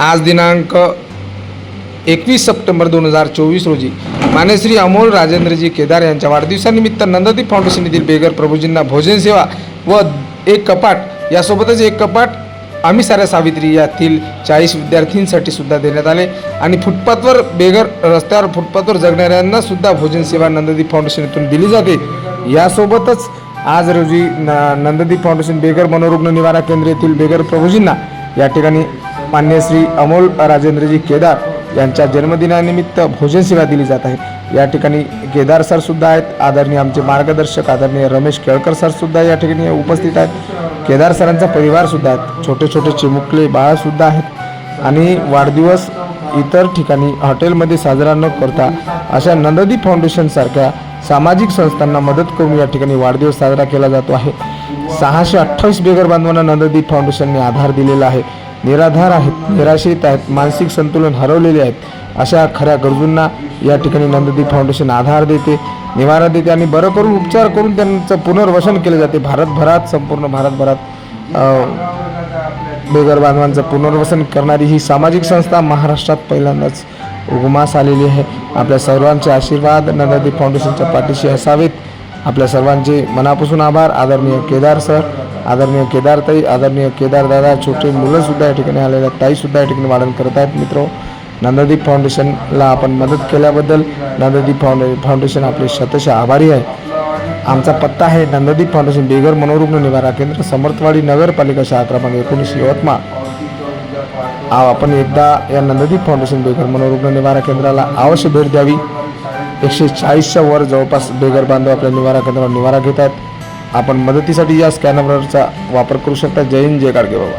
आज दिनांक एकवीस सप्टेंबर दोन हजार चोवीस रोजी मान्यश्री अमोल राजेंद्रजी केदार यांच्या वाढदिवसानिमित्त नंददीप फाउंडेशन येथील बेगर प्रभूजींना भोजन सेवा व एक कपाट यासोबतच एक कपाट आम्ही साऱ्या सावित्री यातील चाळीस विद्यार्थ्यांसाठी सुद्धा देण्यात आले. आणि फुटपाथवर बेगर रस्त्यावर फुटपाथवर जगणाऱ्यांना सुद्धा भोजन सेवा नंददीप फाउंडेशनतून दिली जाते. यासोबतच आज रोजी न नंददीप फाउंडेशन बेगर मनोरुग्ण निवारा केंद्र येथील बेगर प्रभूजींना या ठिकाणी मान्य श्री अमोल राजेंद्रजी केदार यांच्या जन्मदिनानिमित्त भोजन सेवा दिली जात आहे. या ठिकाणी केदार सर सुद्धा आहेत. आदरणीय आमचे मार्गदर्शक आदरणीय रमेश केळकर सर सुद्धा या ठिकाणी उपस्थित आहेत. केदार सरांचा परिवार सुद्धा आहेत. छोटे छोटे चिमुकले बाळ सुद्धा आहेत. आणि वाढदिवस इतर ठिकाणी हॉटेलमध्ये साजरा न करता अशा नंददीप फाउंडेशनसारख्या सामाजिक संस्थांना मदत करून या ठिकाणी वाढदिवस साजरा केला जातो आहे. सहाशे अठ्ठावीस बेगर बांधवांना नंददीप फाउंडेशनने आधार दिलेला आहे. निराधार आहेत निराश्रित आहेत मानसिक संतुलन हरवलेले आहेत अशा खऱ्या गरजूंना या ठिकाणी नंददीप फाउंडेशन आधार देते निवारा देते आणि बरं करून उपचार करून त्यांचं पुनर्वसन केले जाते. भारतभरात संपूर्ण भारतभरात बेगर बांधवांचं पुनर्वसन करणारी ही सामाजिक संस्था महाराष्ट्रात पहिल्यांदाच उगमास आलेली आहे. आपल्या सर्वांचे आशीर्वाद नंददीप फाउंडेशनच्या पाठीशी असावेत. आपल्या सर्वांचे मनापासून आभार. आदरणीय केदार सर आदरणीय केदारताई आदरणीय केदारदादा छोटे मुलंसुद्धा या ठिकाणी आलेले आहेत. ताईसुद्धा या ठिकाणी वाढण करत आहेत. मित्र नंददीप फाउंडेशनला आपण मदत केल्याबद्दल नंददीप फाउंडे फाउंडेशन आपले शतश आभारी आहे. आमचा पत्ता आहे नंददीप फाउंडेशन बेगर मनोरुग्ण निवारा केंद्र समर्थवाडी नगरपालिका शहा क्रमांक एकोणीसशे यवतमाळ. आपण एकदा या नंददीप फाउंडेशन बेगर मनोरुग्ण निवारा केंद्राला अवश्य भेट द्यावी. एकशे चाळीसच्या वर जवळपास बेगर बांधव आपल्या निवारा केंद्रावर निवारा घेत आहेत. आपण मदतीसाठी या स्कॅनरचा वापर करू शकता. जय हिंद जय कारगे बाबा.